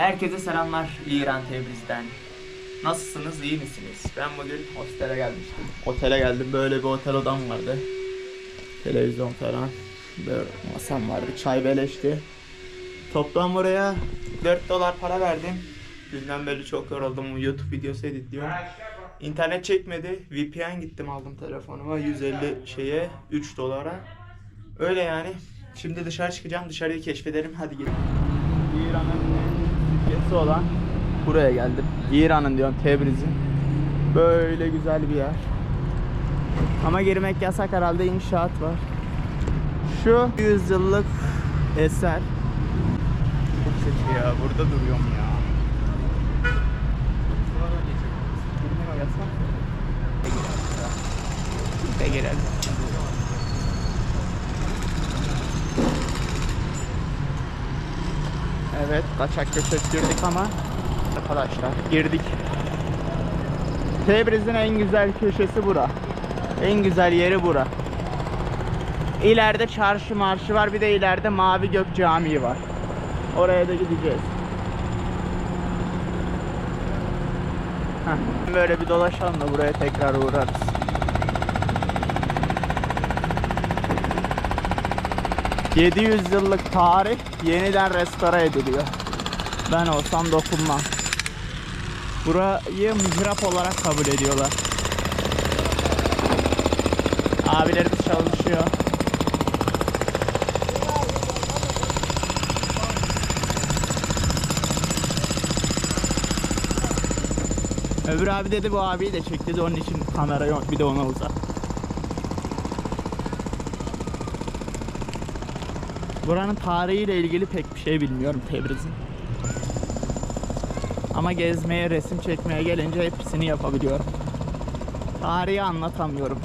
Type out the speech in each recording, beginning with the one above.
Herkese selamlar İran Tebriz'den. Nasılsınız, iyi misiniz? Ben bugün hostele gelmiştim. Otele geldim, böyle bir otel odam vardı. Televizyon falan. Böyle masam vardı, çay beleşti. Toplam buraya 4 dolar para verdim. Dünden beri çok yoruldum, YouTube videosu editliyorum. İnternet çekmedi, VPN gittim aldım telefonuma 150 şeye 3 dolara. Öyle yani. Şimdi dışarı çıkacağım, dışarıyı keşfedelim. Hadi gidelim. İran'ın ülkesi olan buraya geldim. İran'ın diyorum Tebriz'in. Böyle güzel bir yer. Ama girmek yasak herhalde inşaat var. Şu yüzyıllık eser. Çok kötü ya burada duruyorum ya. Girmek yasak. Girelim. Evet, kaçak göçek girdik ama arkadaşlar girdik. Tebriz'in en güzel köşesi bura. En güzel yeri bura. İleride çarşı marşı var, bir de ileride Mavi Gök Camii var. Oraya da gideceğiz. Heh, Böyle bir dolaşalım da buraya tekrar uğrarız. ...700 yıllık tarih yeniden restore ediliyor. Ben olsam dokunmam. Burayı mihrap olarak kabul ediyorlar. Abilerimiz çalışıyor. Öbür abi dedi bu abiyi de çek dedi onun için kamera yok bir de ona uzat. Buranın tarihiyle ilgili pek bir şey bilmiyorum Tebriz'in. Ama gezmeye, resim çekmeye gelince hepsini yapabiliyorum. Tarihi anlatamıyorum.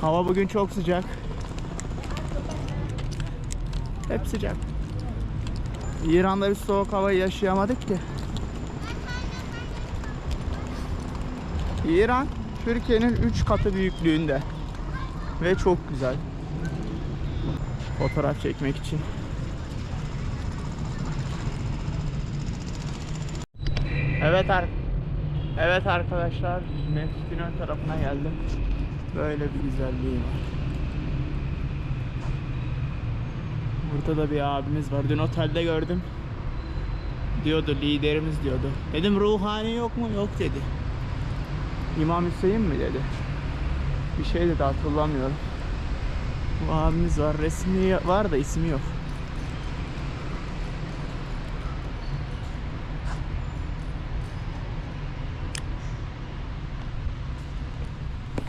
Hava bugün çok sıcak. Hep sıcak. İran'da biz soğuk havayı yaşayamadık ki. İran Türkiye'nin 3 katı büyüklüğünde ve çok güzel. Fotoğraf çekmek için. Evet ar Evet arkadaşlar, mescidin ön tarafına geldim. Böyle bir güzelliği var. Burada da bir abimiz var. Dün otelde gördüm. Diyordu liderimiz diyordu. Dedim ruhani yok mu? Yok dedi. İmam Hüseyin mi dedi. Bir şey dedi hatırlamıyorum. Bu abimiz var. Resmi var da ismi yok.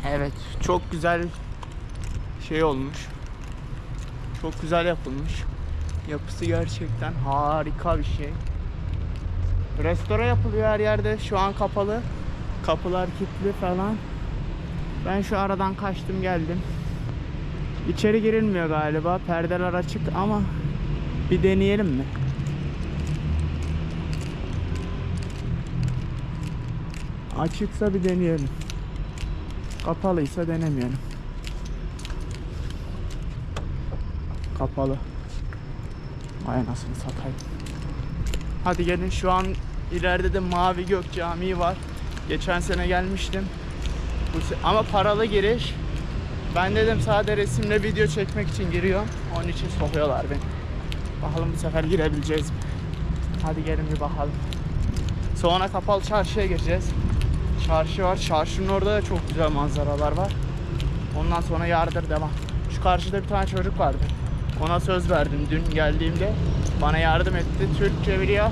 Evet, çok güzel şey olmuş. Çok güzel yapılmış. Yapısı gerçekten harika bir şey. Restore yapılıyor her yerde. Şu an kapalı. Kapılar kilitli falan. Ben şu aradan kaçtım geldim. İçeri girilmiyor galiba. Perdeler açık ama bir deneyelim mi? Açıksa bir deneyelim. Kapalıysa denemeyelim. Kapalı. Vay anasını satayım. Hadi gelin şu an ileride de Mavi Gök Camii var. Geçen sene gelmiştim. Ama paralı giriş. Ben dedim sadece resimle video çekmek için giriyorum. Onun için sokuyorlar beni. Bakalım bu sefer girebileceğiz mi? Hadi gelin bir bakalım. Sonra kapalı çarşıya gireceğiz. Çarşı var. Çarşının orada da çok güzel manzaralar var. Ondan sonra yardır devam. Şu karşıda bir tane çocuk vardı. Ona söz verdim dün geldiğimde. Bana yardım etti. Türkçe biliyor.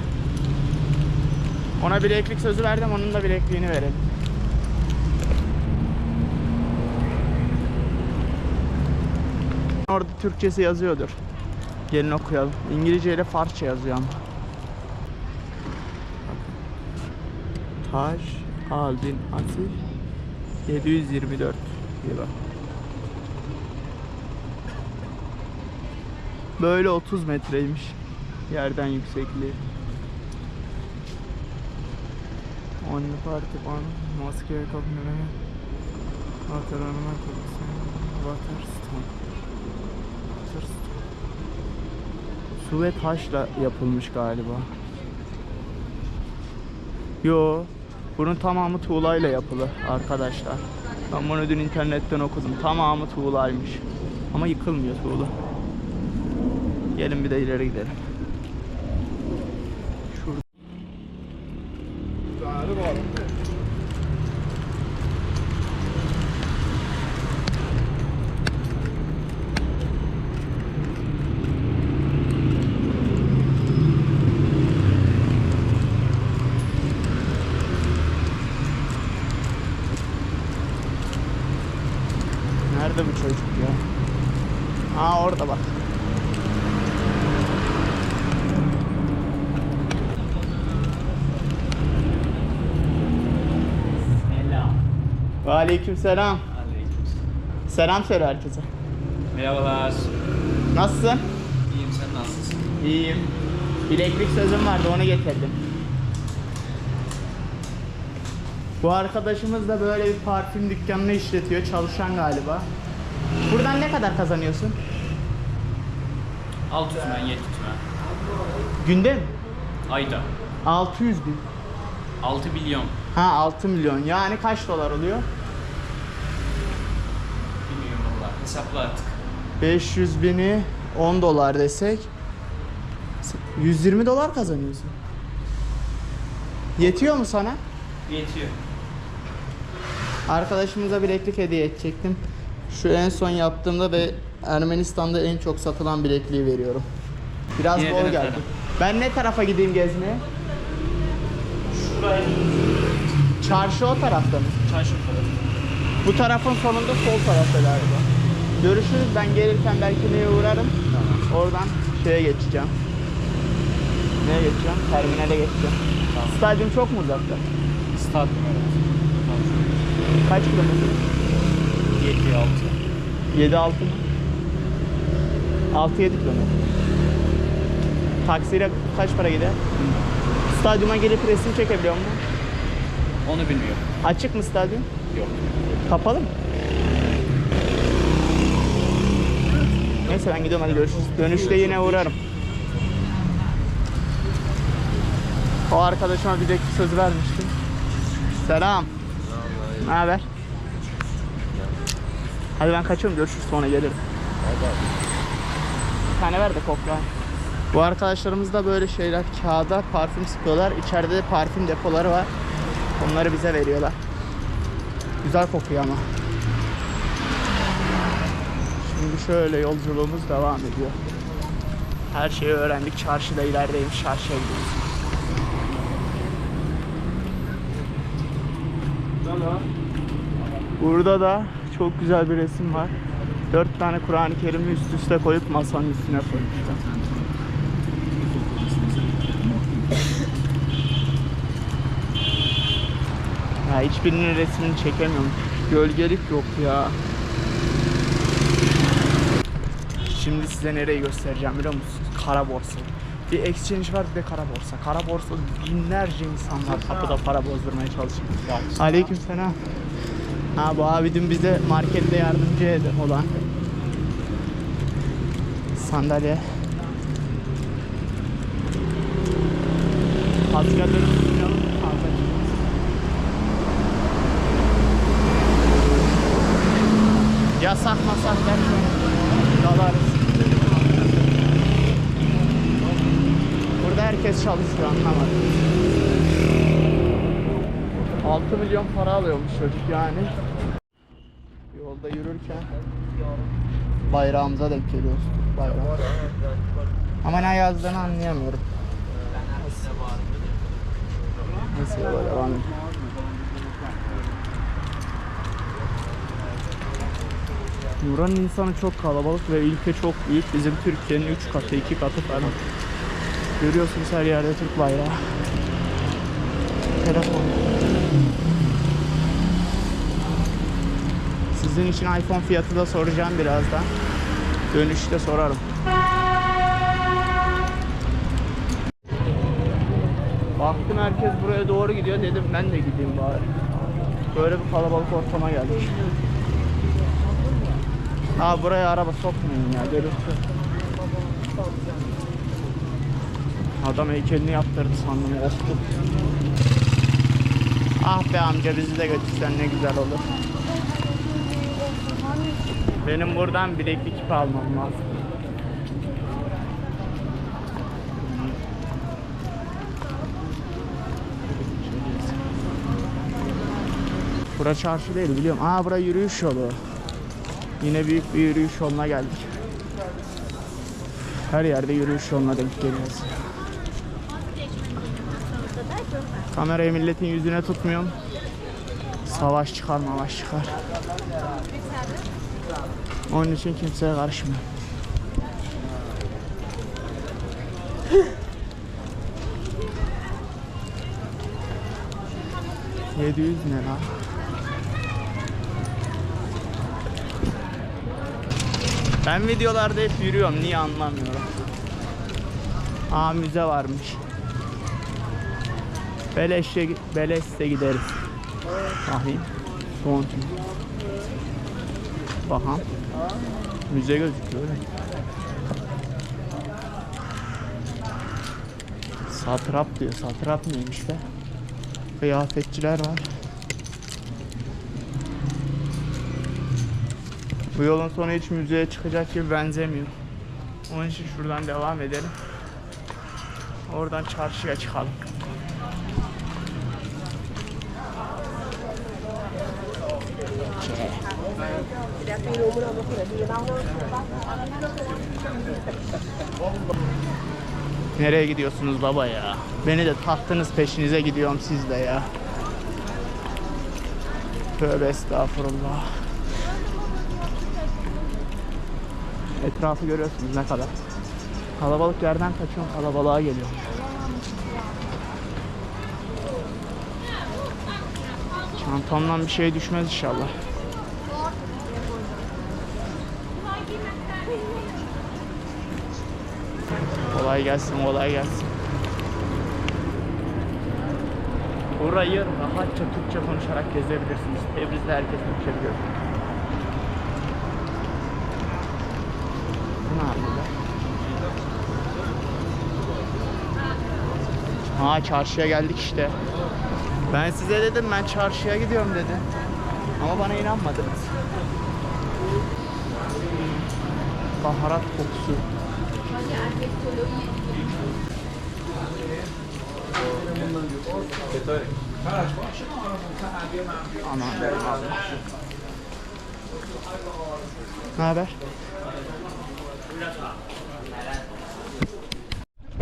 Ona bileklik sözü verdim. Onun da bilekliğini verelim. Orada Türkçesi yazıyordur. Gelin okuyalım. İngilizce ile Farsça yazıyor ama. Taş Aldin Asil 724 yılı. Böyle 30 metreymiş yerden yüksekliği. Only party on Moscow Copenhagen Waterloo Waterstone Water Su ve taşla yapılmış galiba. Yo, bunun tamamı tuğlayla yapılı arkadaşlar. Ben bunu dün internetten okudum. Tamamı tuğlaymış. Ama yıkılmıyor tuğla. Gelin bir de ileri gidelim. Ve aleyküm selam. Selam söyle herkese. Merhabalar. Nasılsın? İyiyim sen nasılsın? İyiyim. Bileklik sözüm vardı onu getirdim. Bu arkadaşımız da böyle bir parfüm dükkanını işletiyor. Çalışan galiba. Buradan ne kadar kazanıyorsun? Al tutma, ye tutma. Günde mi? Ayda. 600 bin. 6 milyon. Ha 6 milyon. Yani kaç dolar oluyor? Bilmiyorum valla. Hesapla artık. 500 bini 10 dolar desek 120 dolar kazanıyorsun. Yetiyor mu sana? Yetiyor. Arkadaşımıza bileklik hediye edecektim. Şu en son yaptığımda ve Ermenistan'da en çok satılan bilekliği veriyorum. Biraz Yine bol geldi. taraf? Ben ne tarafa gideyim gezmeye? Şuraya. Çarşı o tarafta mı? Çarşı tarafı. Bu tarafın sonunda sol tarafta galiba. Görüşürüz. Ben gelirken belki neye uğrarım. Tamam. Oradan şeye geçeceğim. Neye geçeceğim? Terminale geçeceğim. Tamam. Stadyum çok mu uzakta? Start numara. Kaç kilometre? 7 6. 7-6 mı? 6-7 kilometre. Taksiyle kaç para gider? Stadyuma gelip resim çekebiliyor mu? Onu bilmiyorum. Açık mı stadyum? Yok. Kapalı mı? Neyse ben gidiyorum hadi görüşürüz. Dönüşte yine uğrarım. O arkadaşıma bir de söz vermiştim. Selam. Ne haber? Hadi ben kaçıyorum görüşürüz sonra gelirim. Bir tane ver de kokla. Bu arkadaşlarımız da böyle şeyler kağıda parfüm sıkıyorlar. İçeride de parfüm depoları var. Onları bize veriyorlar. Güzel kokuyor ama. Şimdi şöyle yolculuğumuz devam ediyor. Her şeyi öğrendik. Çarşıda ilerideymiş. Çarşıya gidiyoruz. Burada da çok güzel bir resim var. Dört tane Kur'an-ı Kerim'i üst üste koyup masanın üstüne koymuşlar. Ya hiçbirinin resmini çekemiyorum. Gölgelik yok ya. Şimdi size nereyi göstereceğim biliyor musunuz? Kara borsa. Bir exchange var bir de kara borsa. Kara borsa binlerce insanlar kapıda para bozdurmaya çalışıyor. Aleyküm selam. Ha bu abi dün bize markette yardımcı olan sandalye. Pascal. Yasak masak derken dalarız. Burada herkes çalışıyor anlamadım. 6 milyon para alıyormuş çocuk yani. Yolda yürürken bayrağımıza denk geliyoruz. Bayram. Ama ne yazdığını anlayamıyorum. Neyse yola devam edelim. Buranın insanı çok kalabalık ve ülke çok büyük. Bizim Türkiye'nin 3 katı, 2 katı falan. Görüyorsunuz her yerde Türk bayrağı. Telefon. Sizin için iPhone fiyatı da soracağım birazdan. Dönüşte sorarım. Baktım herkes buraya doğru gidiyor dedim ben de gideyim bari. Böyle bir kalabalık ortama geldik. Aa buraya araba sokmayın ya görüntü. Adam heykelini yaptırdı sandım. Korktum. Ah be amca bizi de götürsen ne güzel olur. Benim buradan bileklik ipi almam lazım. Bura çarşı değil biliyorum. Aa bura yürüyüş yolu. Yine büyük bir yürüyüş yoluna geldik. Her yerde yürüyüş yoluna denk geliyoruz. Kamerayı milletin yüzüne tutmuyorum. Savaş çıkar mavaş çıkar. Onun için kimseye karışmıyor. Yedi yüz ne la? Ben videolarda hep yürüyorum. Niye anlamıyorum. Aa müze varmış. Beleşe, beleşse gideriz. Bakayım. Son. Bakalım. Müze gözüküyor öyle. Satrap diyor. Satrap neymiş be? Kıyafetçiler var. Bu yolun sonu hiç müzeye çıkacak gibi benzemiyor. Onun için şuradan devam edelim. Oradan çarşıya çıkalım. Nereye gidiyorsunuz baba ya? Beni de taktınız peşinize gidiyorum siz de ya. Tövbe estağfurullah. Etrafı görüyorsunuz ne kadar. Kalabalık yerden kaçıyorum kalabalığa geliyorum. Çantamdan bir şey düşmez inşallah. Kolay gelsin, kolay gelsin. Burayı rahatça Türkçe konuşarak gezebilirsiniz. Tebriz'de herkes Türkçe biliyor. Ne yapıyor? Ha çarşıya geldik işte. Ben size dedim ben çarşıya gidiyorum dedi. Ama bana inanmadınız. Baharat kokusu. Ne haber?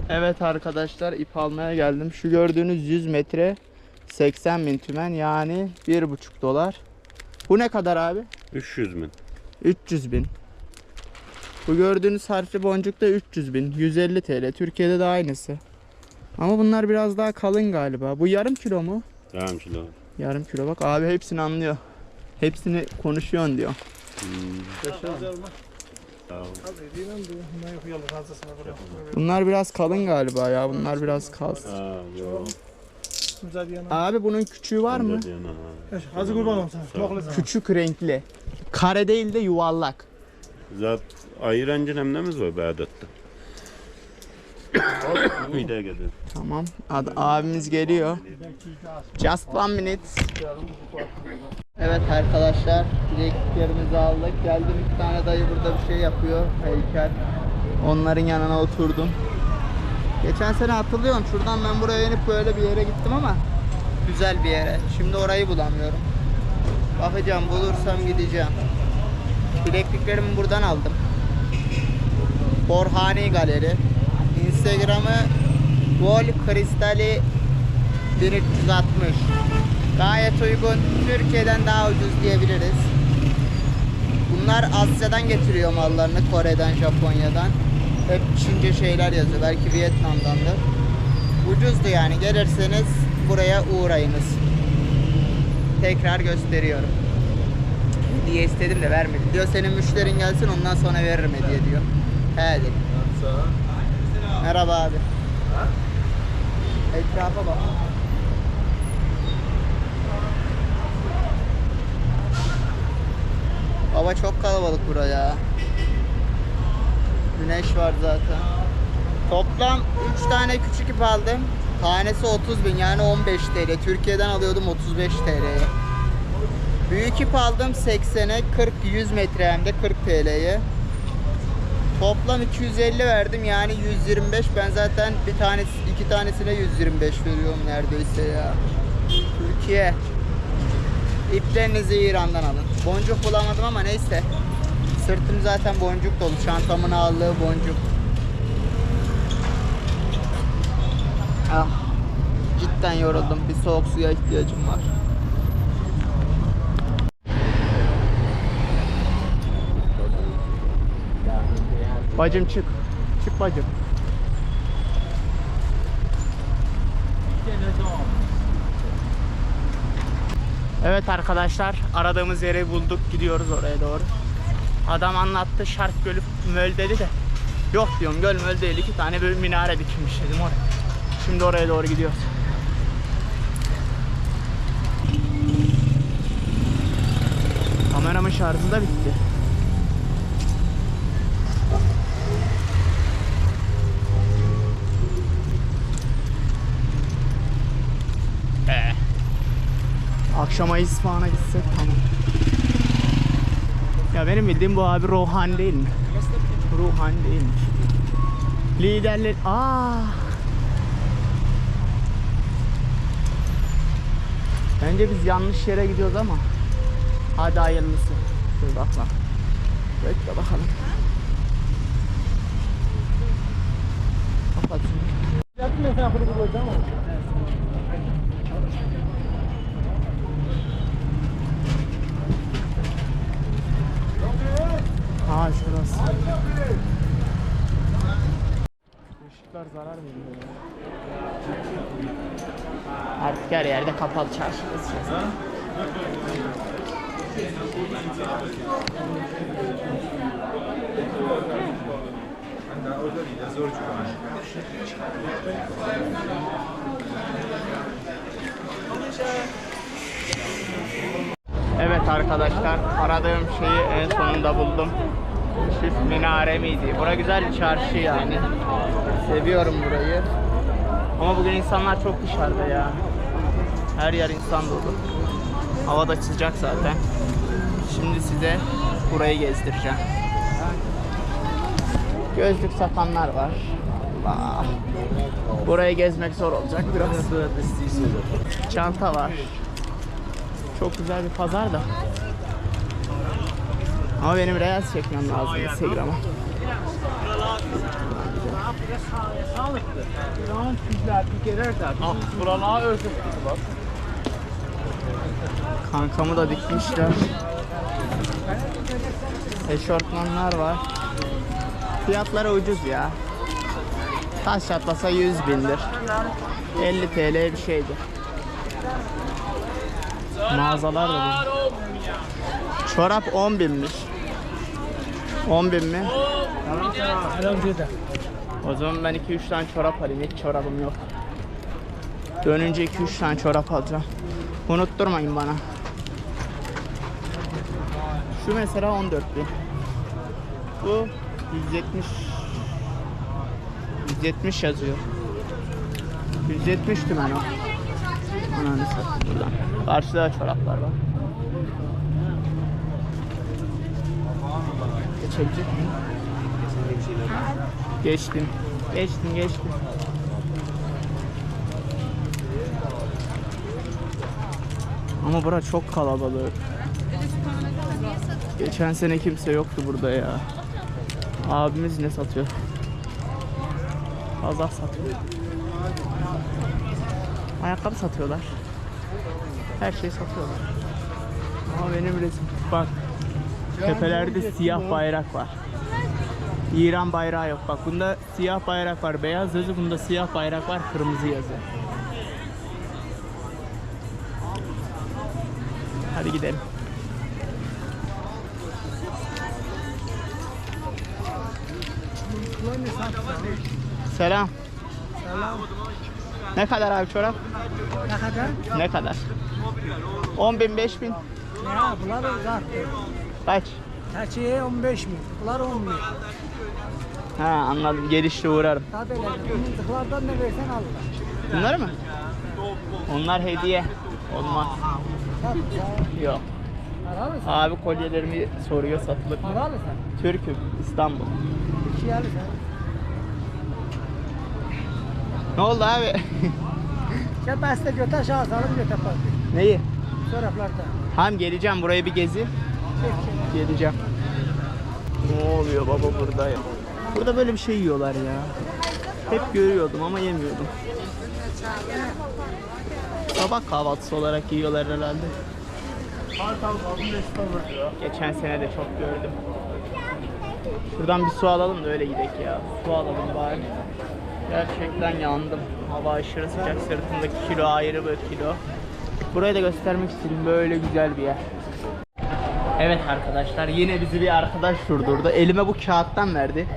Evet arkadaşlar ip almaya geldim. Şu gördüğünüz 100 metre 80 bin tümen yani 1,5 dolar. Bu ne kadar abi? 300 bin. 300 bin. Bu gördüğünüz harfli boncuk da 300 bin. 150 TL. Türkiye'de de aynısı. Ama bunlar biraz daha kalın galiba. Bu yarım kilo mu? Tamam kilo. Yarım kilo bak abi hepsini anlıyor. Hepsini konuşuyorsun diyor. Bunlar biraz kalın galiba ya. Bunlar biraz kalsın. Abi bunun küçüğü var mı? Küçük renkli. Kare değil de yuvarlak. Zat ayırancın emnemiz var Bağdat'ta. Bir daha gelir. Tamam. Ad abimiz geliyor. Just one minute. Evet arkadaşlar. Bilekliklerimizi aldık. Geldim iki tane dayı burada bir şey yapıyor. Heykel. Onların yanına oturdum. Geçen sene hatırlıyorum. Şuradan ben buraya inip böyle bir yere gittim ama güzel bir yere. Şimdi orayı bulamıyorum. Bakacağım bulursam gideceğim. Bilekliklerimi buradan aldım. Borhani Galeri. Instagram'ı Vol Kristali 1360. Gayet uygun. Türkiye'den daha ucuz diyebiliriz. Bunlar Asya'dan getiriyor mallarını. Kore'den, Japonya'dan. Hep Çince şeyler yazıyor. Belki Vietnam'dandır. Ucuzdu yani. Gelirseniz buraya uğrayınız. Tekrar gösteriyorum. Hediye istedim de vermedi. Diyor senin müşterin gelsin ondan sonra veririm hediye diyor. He dedim. Merhaba abi. Etrafa bak. Hava çok kalabalık buraya. Güneş var zaten. Toplam 3 tane küçük ip aldım. Tanesi 30 bin yani 15 TL. Türkiye'den alıyordum 35 TL'ye. Büyük ip aldım 80'e 40-100 metre hem de 40 TL'ye. Toplam 250 verdim yani 125. Ben zaten bir tanesi iki tanesine 125 veriyorum neredeyse ya. Türkiye. İplerinizi İran'dan alın. Boncuk bulamadım ama neyse. Sırtım zaten boncuk dolu. Çantamın ağırlığı boncuk. Ah. Cidden yoruldum. Bir soğuk suya ihtiyacım var. Bacım çık. Çık bacım. Evet arkadaşlar aradığımız yeri bulduk gidiyoruz oraya doğru. Adam anlattı Şark Gölü möl dedi de. Yok diyorum göl möl değil iki tane böyle minare dikilmiş dedim oraya. Şimdi oraya doğru gidiyoruz. Kameramın şarjı da bitti. Akşama İsfahan'a gitsek tamam. Ya benim bildiğim bu abi Rohan değil mi? Ruhan değilmiş. Liderler... Aa. Bence biz yanlış yere gidiyoruz ama. Hadi hayırlısı. Dur bak bak. Bekle bakalım. Kapat şunu. Ha şurası. Işıklar zarar veriyor. Artık her yerde kapalı çarşı gezeceğiz. Evet arkadaşlar aradığım şeyi en sonunda buldum. Çift minare miydi? Bura güzel bir çarşı yani. Seviyorum burayı. Ama bugün insanlar çok dışarıda ya. Her yer insan dolu. Hava da sıcak zaten. Şimdi size burayı gezdireceğim. Gözlük satanlar var. Burayı gezmek zor olacak biraz. Çanta var. Çok güzel bir pazar da. Ama benim reels çekmem lazım Instagram'a. Burana bak. Kankamı da dikmişler. Eşortmanlar var. Fiyatları ucuz ya. Taş çatlasa 100 bindir. 50 TL bir şeydir. Mağazalar da bu. Çorap 10 binmiş. 10 bin mi? O zaman ben 2-3 tane çorap alayım. Hiç çorabım yok. Dönünce 2-3 tane çorap alacağım. Unutturmayın bana. Şu mesela 14 bin. Bu 170 170 yazıyor. 170 tümen o. Ananı satayım buradan. Karşıda da çoraplar var. Geçebilecek miyim? Geçtim. Geçtim geçtim. Ama bura çok kalabalık. Geçen sene kimse yoktu burada ya. Abimiz ne satıyor? Kazak satıyor. Ayakkabı satıyorlar. Her şeyi satıyorlar. Ama benim resim bak. Tepelerde siyah bayrak var. İran bayrağı yok. Bak bunda siyah bayrak var. Beyaz yazı. Bunda siyah bayrak var. Kırmızı yazı. Hadi gidelim. Selam. Ne kadar abi çorap? Ne kadar? Ne kadar? 10 bin 5 bin. Ya bunlar uzak. Kaç? Keçiye 15 bin. Bunlar 10 bin. Ha anladım. Gelişte uğrarım. Tabii öyle. Ne versen alırlar. Bunlar mı? Onlar hediye. Olmaz. Tabii. Yok. Abi kolyelerimi soruyor satılır. Para alırsan. Türk'üm. İstanbul. Bir şey alırsan. Ne oldu abi? Ya beste götür aşağı salım götür. Neyi? Taraflarda. Ham geleceğim buraya bir gezi. Geleceğim. Ne oluyor baba burada ya? Burada böyle bir şey yiyorlar ya. Hep görüyordum ama yemiyordum. Sabah kahvaltısı olarak yiyorlar herhalde. Geçen sene de çok gördüm. Şuradan bir su alalım da öyle gidelim ya. Su alalım bari. Gerçekten yandım. Hava aşırı sıcak. Sırtımdaki kilo ayrı bir kilo. Burayı da göstermek istedim. Böyle güzel bir yer. Evet arkadaşlar yine bizi bir arkadaş durdurdu. Elime bu kağıttan verdi.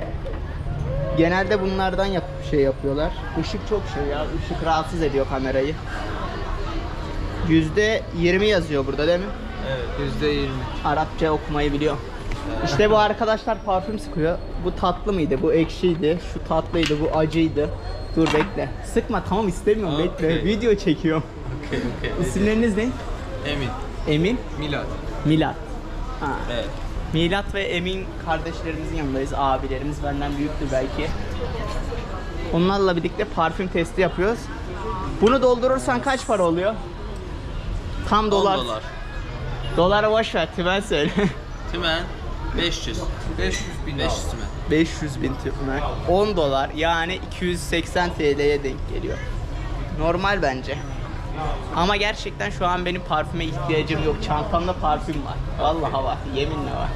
Genelde bunlardan yap şey yapıyorlar. Işık çok şey ya. Işık rahatsız ediyor kamerayı. Yüzde 20 yazıyor burada değil mi? Evet %20. Arapça okumayı biliyor. İşte bu arkadaşlar parfüm sıkıyor. Bu tatlı mıydı? Bu ekşiydi. Şu tatlıydı. Bu acıydı. Dur bekle. Sıkma tamam istemiyorum bekle. Okey. Video çekiyorum. Okey okey. İsimleriniz ne? Emin. Emin, Milat. Milat. Ha. Evet. Milat ve Emin kardeşlerimizin yanındayız. Abilerimiz benden büyüktür belki. Onlarla birlikte parfüm testi yapıyoruz. Bunu doldurursan kaç para oluyor? Tam 10 dolar. dolar. Dolara boş ver, tümen söyle. Tümen 500. 500 bin. 500 tümen. 500 bin tümen. 10 dolar yani 280 TL'ye denk geliyor. Normal bence. Ama gerçekten şu an benim parfüme ihtiyacım yok. Çantamda parfüm var. Vallahi var. Yeminle var.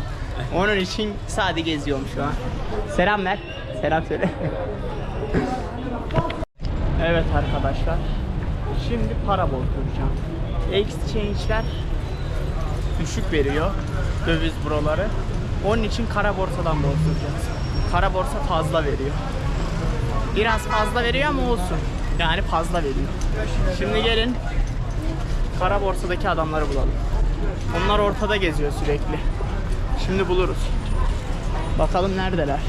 Onun için sadece geziyorum şu an. Selam ver. Selam söyle. evet arkadaşlar. Şimdi para bozduracağım. Exchange'ler düşük veriyor döviz broları. Onun için kara borsadan bozduracağız. Kara borsa fazla veriyor. Biraz fazla veriyor ama olsun. Yani fazla veriyor. Şimdi gelin kara borsadaki adamları bulalım. Onlar ortada geziyor sürekli. Şimdi buluruz. Bakalım neredeler.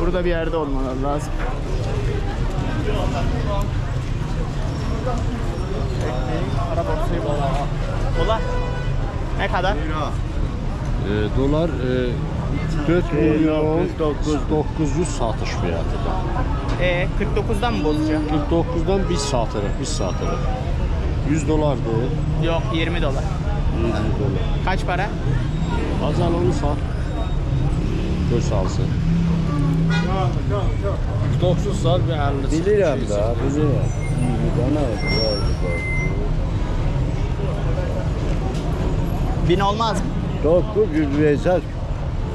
Burada bir yerde olmaları lazım. Dolar. Ne kadar? E, dolar e, 4 milyon 900 satış fiyatıdır. Ee, 49'dan mı bozacağım? 49'dan biz satırıq, biz satırıq. 100 dolardır, Yok 20 dolar. 100 dolar. Kaç para? Azal onu sat. Göz alsın. 90 sal bir 50. Bilirəm da, bilirəm. 20 dənə Bin olmaz mı? 900 versək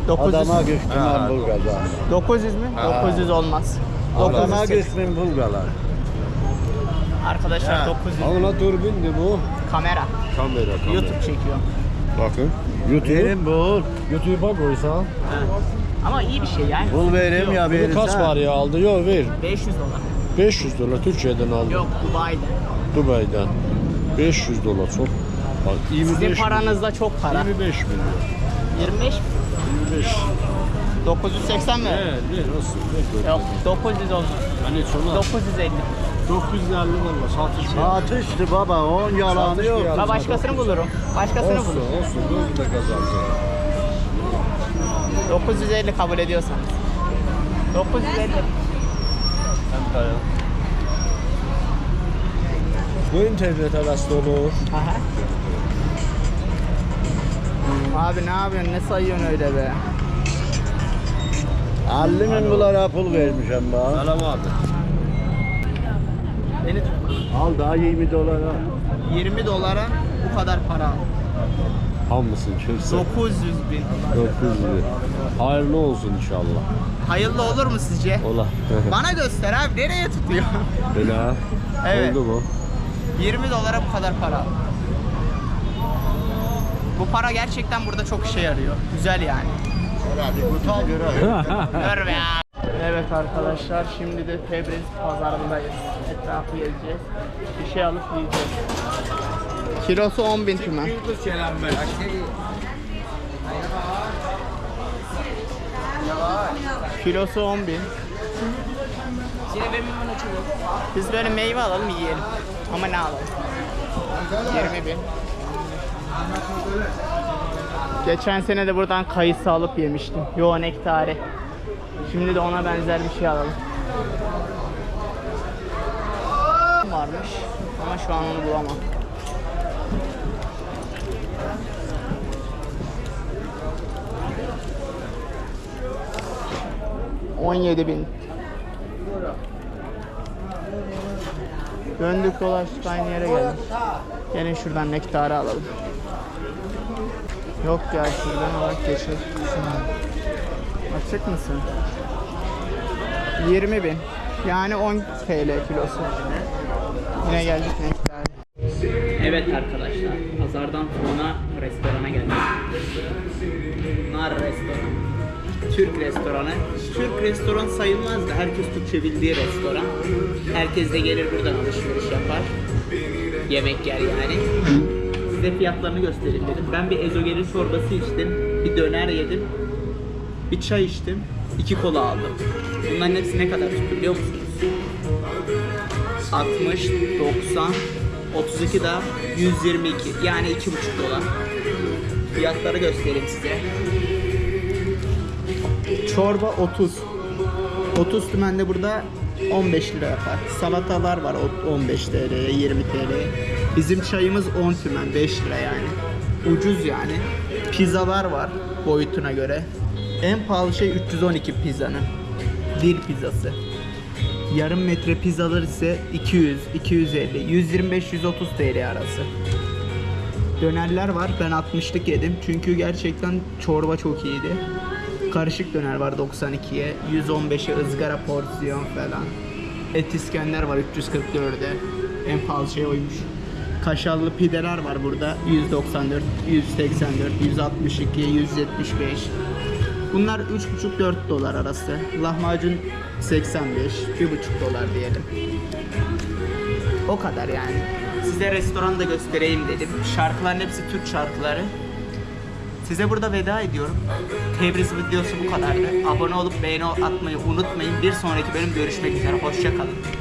900. adama 40 min pul qazanır. 900 mü? 900 olmaz. Adama 900. 40 min pul qalar. Arkadaşlar 900. Ona durbindir bu. Kamera. Kamera, kamera. YouTube çekiyor. Bakın. YouTube. Verin bul. YouTube'a koysan. Ama iyi bir şey yani. Bul verim ya Bunu verin. kaç paraya aldı? Yok ver. 500 dolar. 500 dolar Türkiye'den aldı. Yok Dubai'de. Dubai'den. 500 dolar çok. Bak 25 Sizin paranızda çok para. 25 milyon. 25 mi? 25. 980 mi? Ne? Ne Yok 900 olsun. Hani sonra 950. 950 dolar satış Satıştı baba on yalanı yok. Ben başkasını bulurum. Başkasını Olsun bulurum. olsun. Böyle de kazansın. 950 kabul ediyorsanız. 950. Bu internet arası olur. Aha. Abi ne yapıyorsun? Ne sayıyorsun öyle be? 50 min bunlara pul vermişim bana. Selam abi. Beni. Al daha 20 dolara. 20 dolara bu kadar para al. Hamısın kimse. 900 bin. 900 lira. Hayırlı olsun inşallah. Hayırlı olur mu sizce? Ola. Bana göster abi nereye tutuyor? Ha. Evet. Oldu mu? 20 dolara bu kadar para. Bu para gerçekten burada çok işe yarıyor. Güzel yani. Evet arkadaşlar şimdi de Tebriz pazarındayız. Etrafı gezeceğiz. Bir şey alıp yiyeceğiz. Kilosu 10 bin tümen. Kilosu 10 bin. Biz böyle meyve alalım yiyelim. Ama ne alalım? 20 bin. Geçen sene de buradan kayısı alıp yemiştim. Yo nektari. Şimdi de ona benzer bir şey alalım. Varmış ama şu an onu bulamam. On yedi bin. Döndük dolaştık aynı yere geldik. Gelin şuradan nektarı alalım. Yok ya şuradan olarak geçelim. Açık mısın? 20 bin. Yani 10 TL kilosu. Yine geldik nektar. Evet arkadaşlar. Pazardan fırına restorana geldik. Nar restoran. Türk restoranı. Türk restoran sayılmaz da herkes Türkçe bildiği restoran. Herkes de gelir buradan alışveriş yapar. Yemek yer yani. Size fiyatlarını göstereyim dedim. Ben bir ezogelin çorbası içtim. Bir döner yedim. Bir çay içtim. iki kola aldım. Bunların hepsi ne kadar tuttu biliyor musunuz? 60, 90, 32 da 122. Yani 2,5 dolar. Fiyatları göstereyim size. Çorba 30. 30 tümen de burada 15 lira yapar. Salatalar var o- 15 TL'ye, 20 TL'ye. Bizim çayımız 10 tümen, 5 lira yani. Ucuz yani. Pizzalar var boyutuna göre. En pahalı şey 312 pizzanın. Dil pizzası. Yarım metre pizzalar ise 200, 250, 125, 130 TL arası. Dönerler var. Ben 60'lık yedim. Çünkü gerçekten çorba çok iyiydi. Karışık döner var 92'ye. 115'e ızgara porsiyon falan. Et İskender var 344'e. En pahalı şey oymuş. Kaşarlı pideler var burada. 194, 184, 162, 175. Bunlar 3,5-4 dolar arası. Lahmacun 85, 1,5 dolar diyelim. O kadar yani. Size restoran da göstereyim dedim. Şarkıların hepsi Türk şarkıları. Size burada veda ediyorum. Tebriz videosu bu kadardı. Abone olup beğeni atmayı unutmayın. Bir sonraki bölüm görüşmek üzere. Hoşçakalın.